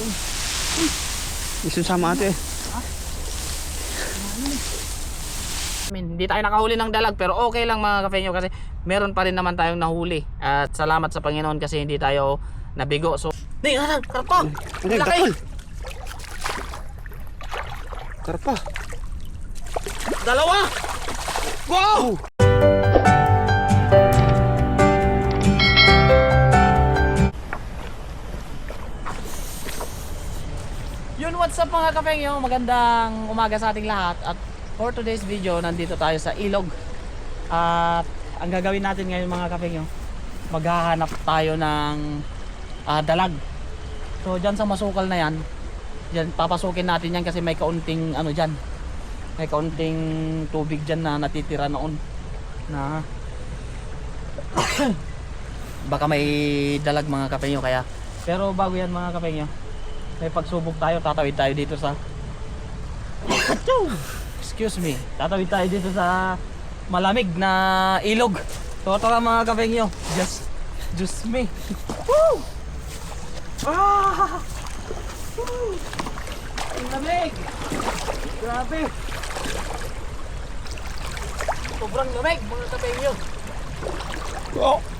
to. Isun sama ato eh. I mean, hindi tayo nakahuli ng dalag pero okay lang mga kafenyo kasi meron pa rin naman tayong nahuli. At salamat sa Panginoon kasi hindi tayo nabigo. So, Di, ano, karpa! Yung Laki! Karpa. Dalawa! Wow! What's up mga kapengyo? Magandang umaga sa ating lahat. At for today's video, nandito tayo sa ilog. At ang gagawin natin ngayon mga kapengyo, maghahanap tayo ng ah, dalag. So dyan sa masukal na yan, dyan, papasukin natin yan kasi may kaunting ano dyan. May kaunting tubig dyan na natitira noon. Na baka may dalag mga kapengyo kaya. Pero bago yan mga kapengyo, may pagsubok tayo, tatawid tayo dito sa Excuse me. Tatawid tayo dito sa malamig na ilog. So tara mga kapengyo. Just just me. Woo! Ah! Woo! Grabe. Sobrang lamig mga kapengyo. Oh.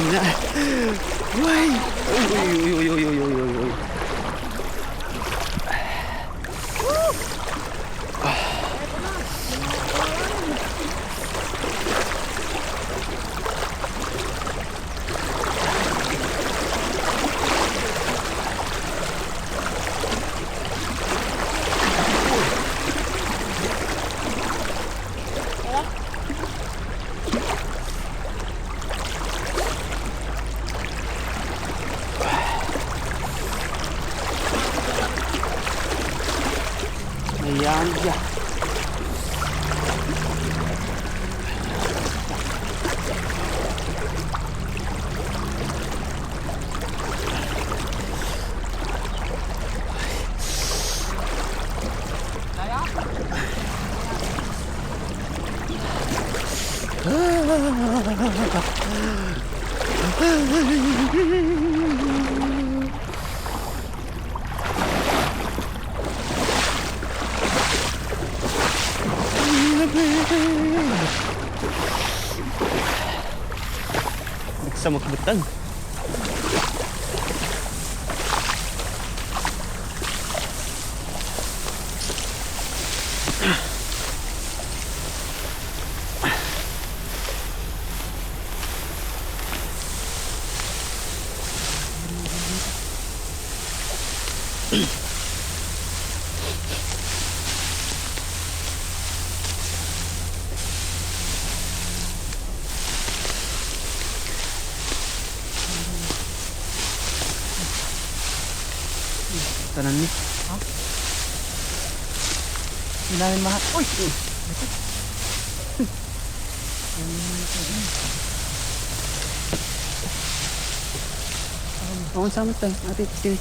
Malamig. Malamig. Ano, madalam magtan. Hina. Uy. Uy, uy, uy, uy, uy, uy, uy, uy. Ayan namin mahat. Uy! Ako sama tayo. Ate, sini.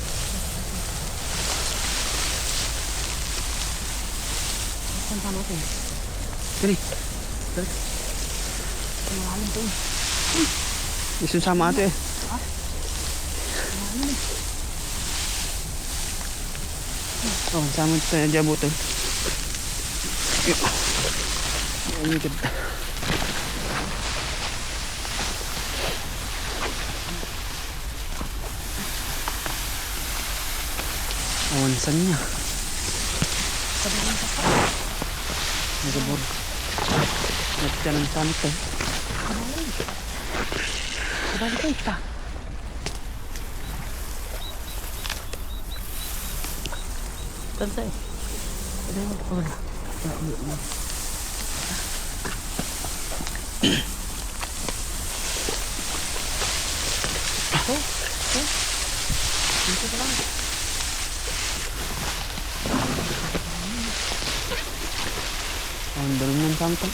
Saan pa natin? Sini. Malalim to. Isun sama ate eh. Oh, sama tayo jabutan. Ini kita. Awansan niya. Nagabor. Nagtiyan ng santo. Kadali kayo ta. Saan sa'yo? Kadali mo. Wala. Oh, Okay. Dito ka lang. Ang ng sampan.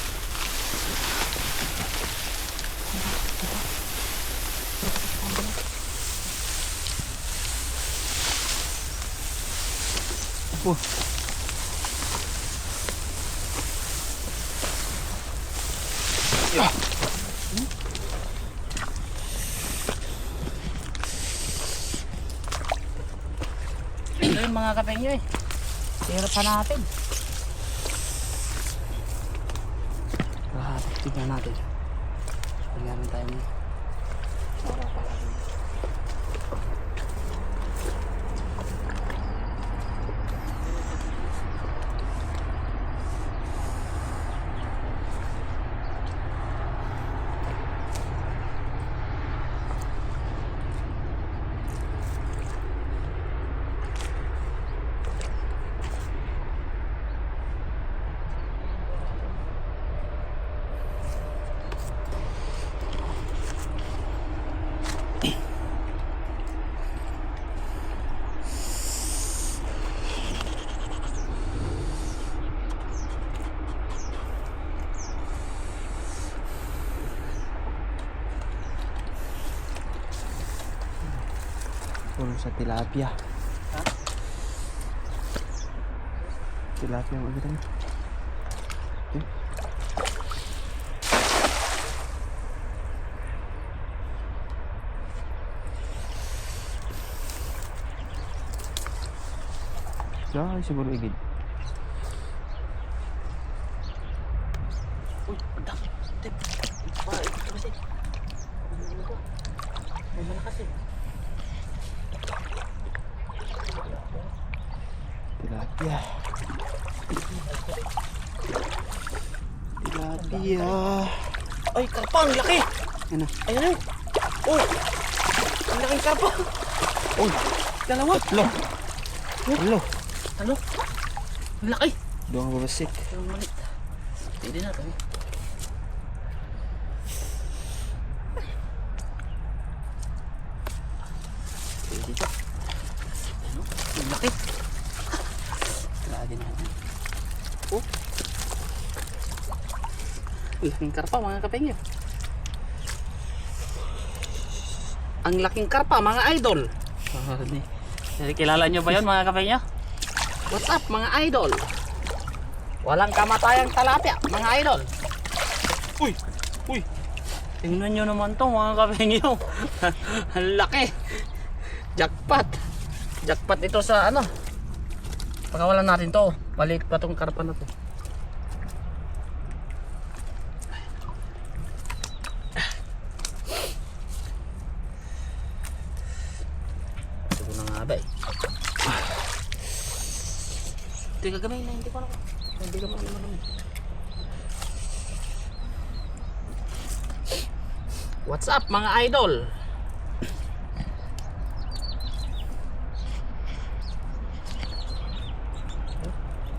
Oh. Ito kapengyo eh. Hirap pa natin. Lahat. Tignan natin. Tignan tayo mo. Puro sa tilapia. Ha? Tilapia mo kita Ay, siguro igid. Uy, ang dami. Tip. Pa, ito kasi. Ano ko? May malakas eh. Tilapia. Tilapia. Ay, karpa, ang laki. Ano? Ayun yun. Uy, ang laking karpa. Uy, Dalawa. Lo. Lo. Ano? Ang laki. Doon babasik. Ang malit. Pwede na kami. Pwede to. Ano? Ang laki. Lagi natin. Oh. Laking karpa mga kapengyo. Ang laking karpa mga idol. Oh, di. Kilala nyo ba yun mga kapengyo? What's up mga idol? Walang kamatayang talapia mga idol. Uy! Uy! Tingnan nyo naman to mga kapengyo. Ang laki. Jackpot. Jackpot ito sa ano. Pagkawalan natin to. Maliit pa tong karpa na to. Ito ko na nga ba eh. Hindi ka gamay na hindi ko na. Hindi gamay na. What's up mga idol?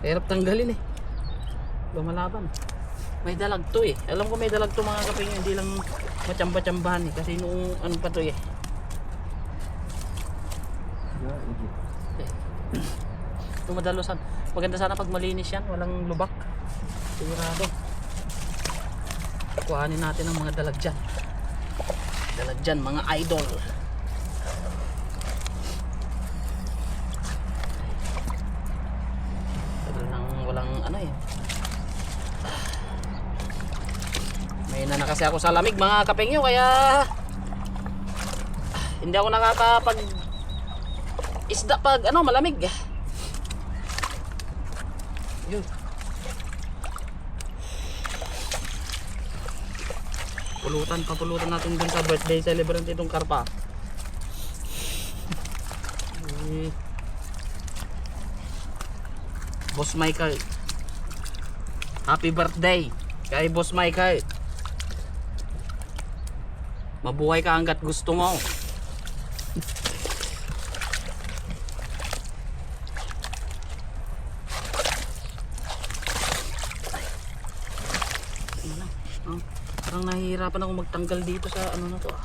Hirap tanggalin eh. Lumalaban. May dalag to eh. Alam ko may dalag to mga kaping hindi lang machamba-chambahan eh. Kasi noong ano pa to eh. Tumadalosan. Maganda sana pag malinis yan. Walang lubak. Sigurado. Kuhanin natin ang mga dalag dyan. Dalag dyan mga idol. Tagal nang walang ano eh. May na kasi ako sa lamig mga kapengyo kaya hindi ako nakakapag isda pag ano malamig. Yun. Pulutan, papulutan natin dun sa birthday celebrant itong karpa. Boss Michael. Happy birthday kay Boss Michael. Mabuhay ka hanggat gusto mo. Ano na? Ah, parang nahihirapan ako magtanggal dito sa ano na to ah.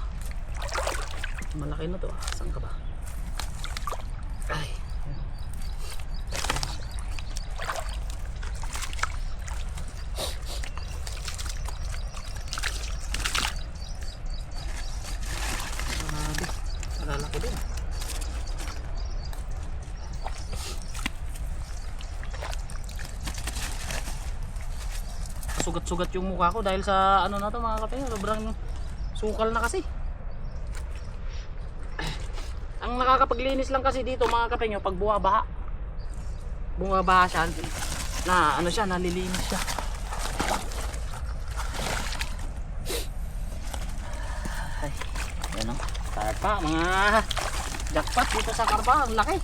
Malaki na to. ah. Saan ka ba? Ay. Grabe. Malalaki din. Sugat-sugat yung mukha ko dahil sa ano na to mga kapatid. Sobrang sukal na kasi. Ang nakakapaglinis lang kasi dito mga kapatid pag bumabaha. Bumabaha siya. Na ano siya, nalilinis siya. Ay, yan o. Karpa, mga jackpot dito sa karpa. Ang laki.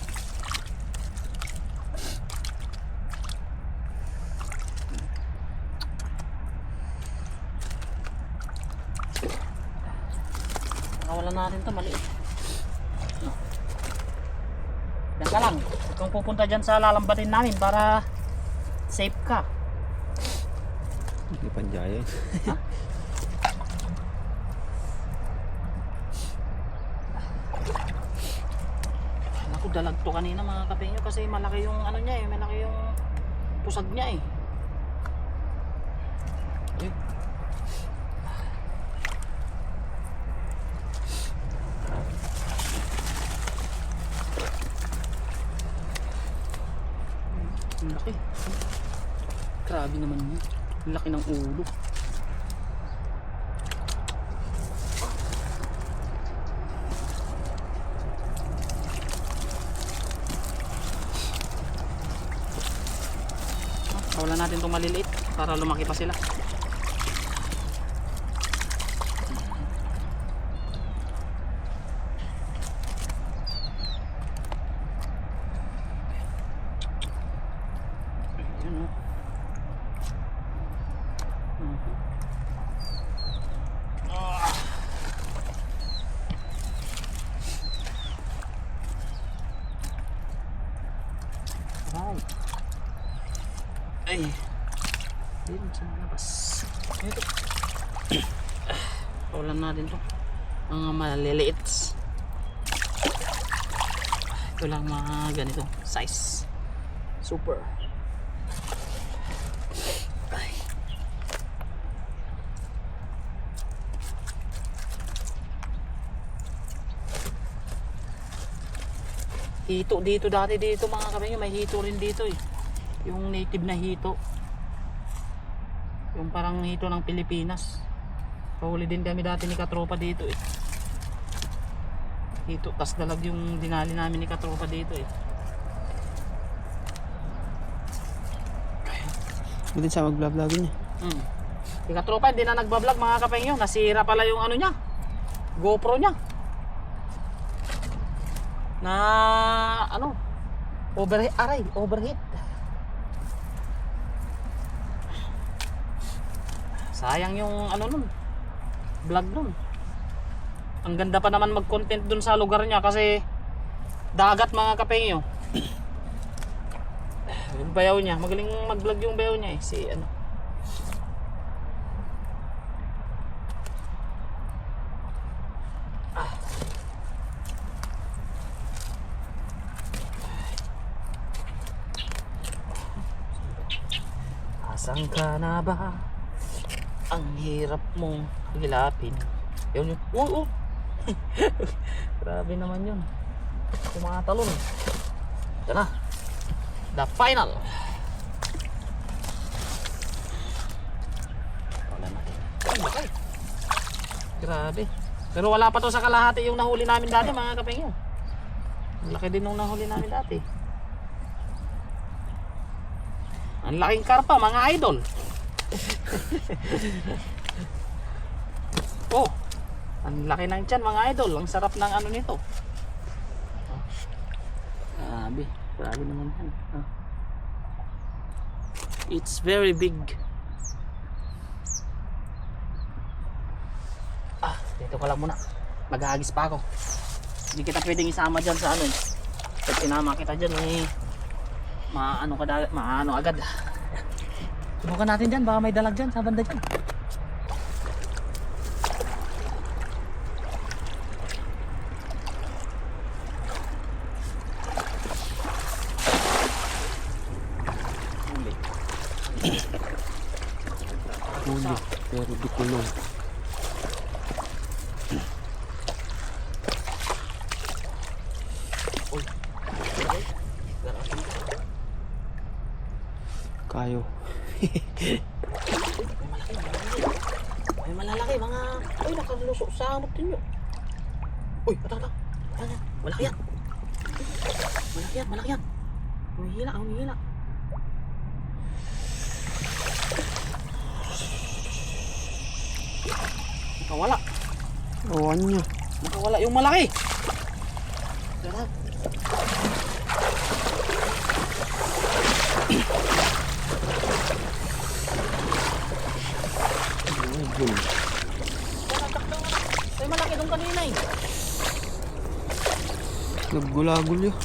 Natin to maliit. Yan ka lang. Kung pupunta dyan sa lalambatin namin para safe ka. Hindi panjaya. Naku, dalag to kanina mga kapengyo kasi malaki yung ano niya eh, malaki yung pusag niya eh. Ayun. Ang laki. Grabe naman. Ang laki ng ulo. Kawalan natin itong maliliit para lumaki pa sila. Yun, oh. Mhm. Ah. Right. Ay. Ayun, sa labas. Ito. Kawalan natin to. Mga maliliit. Ito lang mga ganito. Size. Super. Ay. Hito dito dati dito mga kapatid may hito rin dito eh yung native na hito. Yung parang hito ng Pilipinas. Pahuli din kami dati ni Katropa dito eh. Hito tas dalag yung dinali namin ni Katropa dito eh. Hindi siya mag-vlog-vlogin niya. hmm. si Katropa hindi na nagbablog mga kapengyo nasira pala yung ano niya. GoPro niya. Na ano? Overheat aray overheat sayang yung ano nun. Vlog nun. Ang ganda pa naman mag content dun sa lugar niya kasi dagat mga kapengyo yung bayaw niya. Magaling mag vlog yung bayaw niya eh. Si ano. Ah. Asan ka na ba? Ang hirap mong hilapin. Yun yun. Oh, oh. Grabe naman yun. Tumatalon. Ito na. The final. Wala natin. Ay. Grabe. Pero wala pa to sa kalahati yung nahuli namin dati mga kapengyo. Ang laki din nung nahuli namin dati. Ang laking karpa mga idol. oh, ang laki ng tiyan mga idol. Ang sarap ng ano nito. Oh. Grabe, grabe naman yan. Oh. It's very big. Ah, dito ka lang muna. Mag-aagis pa ako. Hindi kita pwedeng isama dyan sa ano eh. Pag sinama kita dyan eh, maano ka maano agad. Subukan natin dyan, baka may dalag dyan sa banda dyan. Dukulong. Kayo. May malalaki Uy, nakalusok sa amot ninyo. Uy, ata, ata. Ata, malaki yan. Malaki yan, malaki yan. Humihila, humihila. Nakawala. Awan niya. Nakawala yung malaki. Tara. Ayun. May malaki doon kanina eh. Naggulagol yun.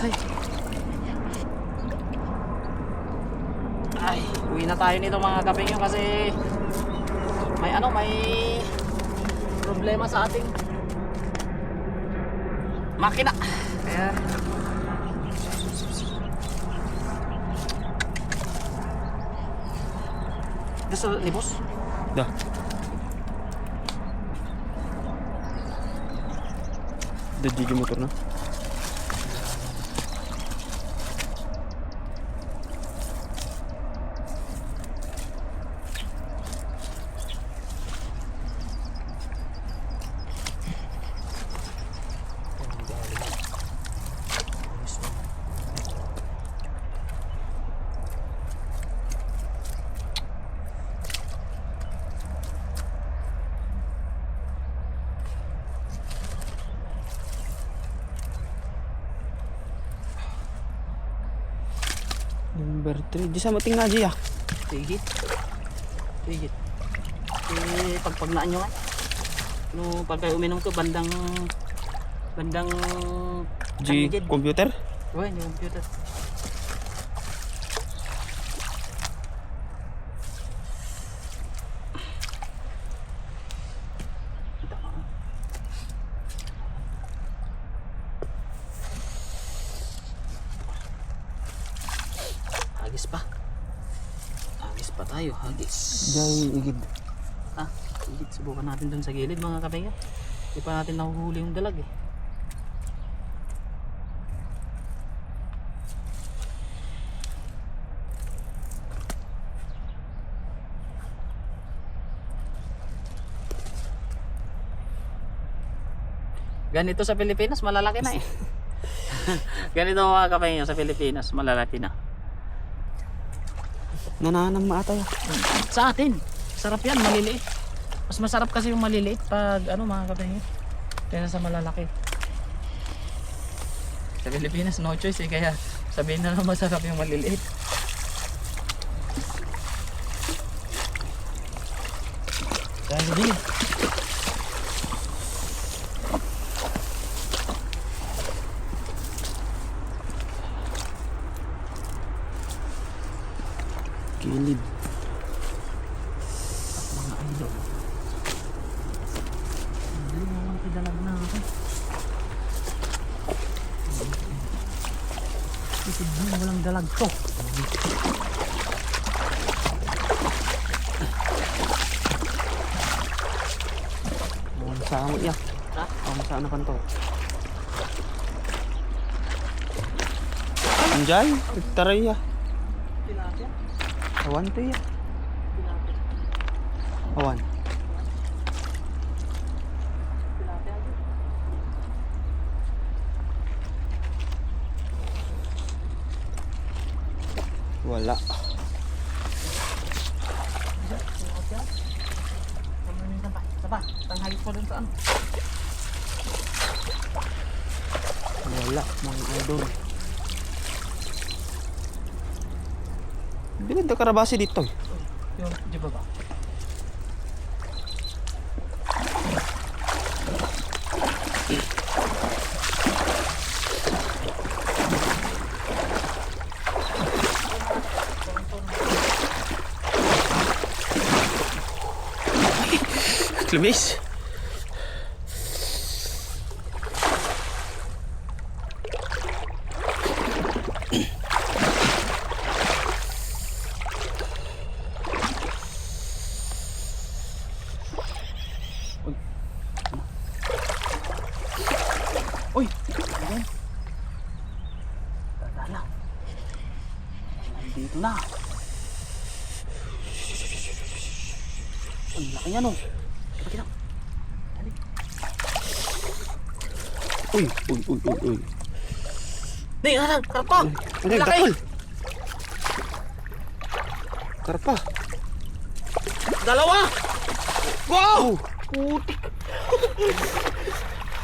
Ay. Ay, uwi na tayo nito mga kapengyo kasi may ano, may problema sa ating makina. Kaya Gusto libos? Dah. Daddy yung motor na. Number 3. Di sa mating nga Gia. Tigit. Tigit. Eh, pagpagnaan nyo nga. No, pag kayo uminom ko, bandang... Bandang... G computer. Uy, yung computer. Hagis pa. Hagis pa tayo, Jai igid. Ah, higit subukan natin dun sa gilid mga kapengyo. Hindi pa natin nahuhuli yung dalag eh. Ganito sa Pilipinas, malalaki na eh. Ganito mga kapengyo sa Pilipinas, malalaki na. Nananang maatay. ah. Sa atin, sarap yan, maliliit. Mas masarap kasi yung maliliit pag ano mga kapatid. Kaya sa malalaki. Sa Pilipinas, no choice eh. Kaya sabihin na lang masarap yung maliliit. Kaya din. Kilid. Mga idol. Hindi naman kidalag na ako. Isip walang dalag to. Awan sa amo iya. Ha? Awan sa ano kanto. Anjay, taray ya. Awan to ya. Tilapia. Awan. Tilapia. Wala. Sapa, tanghali po dun sa ano. Wala, mga idol. Bilid na karabasi dito. eh. Yung, di ba ba? Lumis. Uy! Ayan. Tanda lang. Nandito na. Ang laki niya no. Laki na. Uy, uy, uy, uy, uy. Ni, ano? Karpa! Ang Laki! Karpa. Dalawa! Wow! Oh, Putik!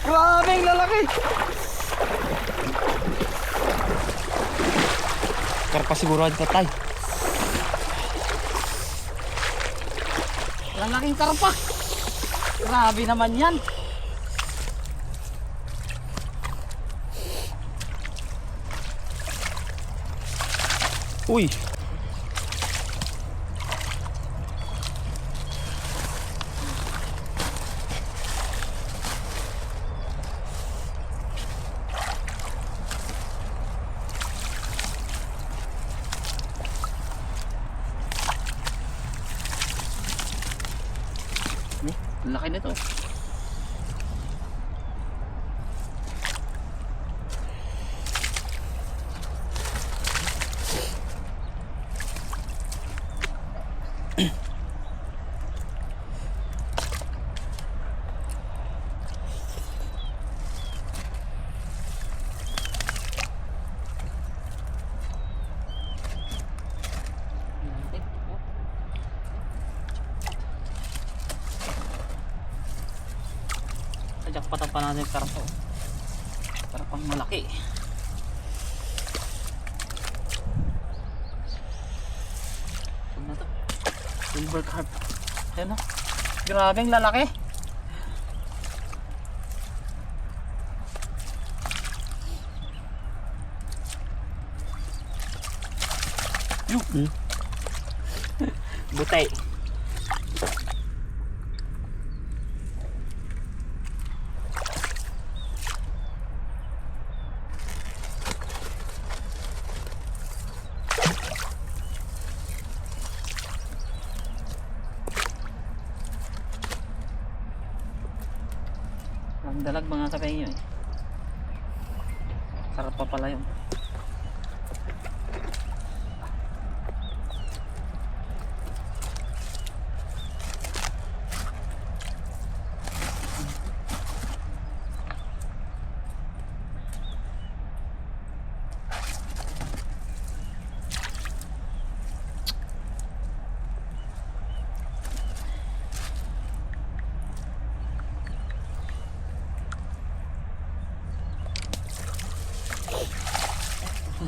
Grabe lalaki! Karpa siguro ang tatay. Lalaking karpa! Grabe naman yan! Uy. Ang laki nito. Jackpotan pa natin yung karpa. oh. Karpang malaki. Ano na to? Silver carp. Ayan o. Grabe ang lalaki. Yung. Butay. Ang dalag mga kapengyo eh. Sarap pa pala yun.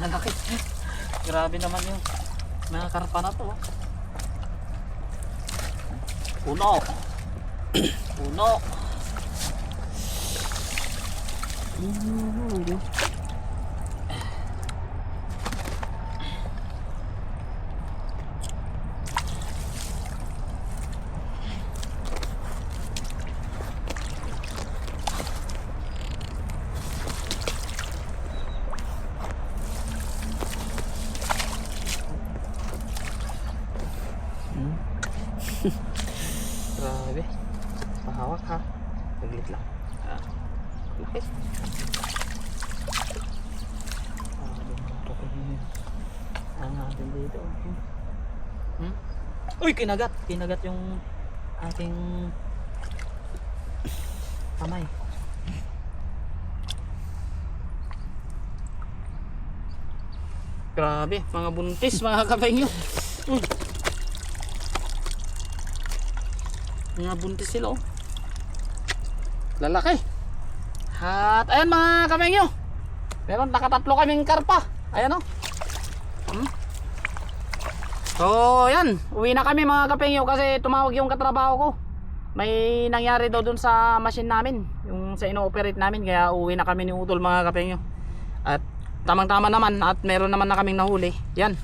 Lalaki. Grabe naman yung mga karpa na to. oh. Puno. Puno. Grabe. Pahawak ha. Saglit lang. Ah. Laki. Ang natin dito. Hmm? Uy, kinagat. Kinagat yung ating kamay. Grabe, mga buntis, mga kapengyo. Uy. Mga buntis sila oh. Lalaki. At ayan mga kamengyo. Meron nakatatlo kaming karpa. Ayan oh. So, yan. Uwi na kami mga kapengyo kasi tumawag yung katrabaho ko. May nangyari daw dun sa machine namin. Yung sa ino-operate namin. Kaya uwi na kami ni Utol mga kapengyo. At tamang-tama naman at meron naman na kaming nahuli. Yan.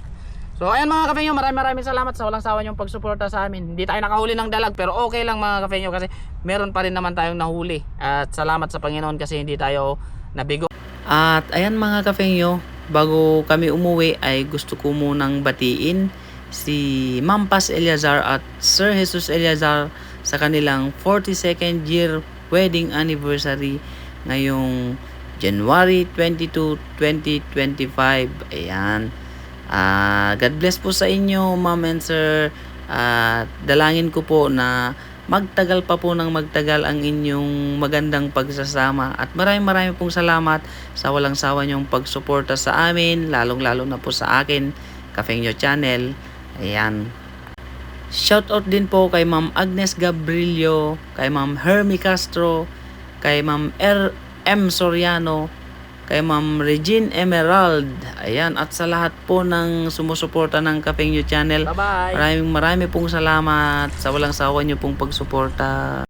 So ayan mga kapengyo, maraming maraming salamat sa walang sawa niyong pagsuporta sa amin. Hindi tayo nakahuli ng dalag pero okay lang mga kapengyo kasi meron pa rin naman tayong nahuli. At salamat sa Panginoon kasi hindi tayo nabigo. At ayan mga kafengyo, bago kami umuwi ay gusto ko munang batiin si Mampas Eliazar at Sir Jesus Eliazar sa kanilang 42nd year wedding anniversary ngayong January 22, 2025. Ayan. Ah, God bless po sa inyo, ma'am and sir. At dalangin ko po na magtagal pa po ng magtagal ang inyong magandang pagsasama. At maraming maraming pong salamat sa walang sawa niyong pagsuporta sa amin, lalong-lalo na po sa akin, Kafengyo Channel. Ayan. Shoutout din po kay Ma'am Agnes Gabrilio, kay Ma'am Hermie Castro, kay Ma'am R. M. Soriano, kay Ma'am Regine Emerald. Ayan, at sa lahat po ng sumusuporta ng Kafengyo Channel. Bye-bye! Maraming maraming pong salamat sa walang sawa niyo pong pagsuporta.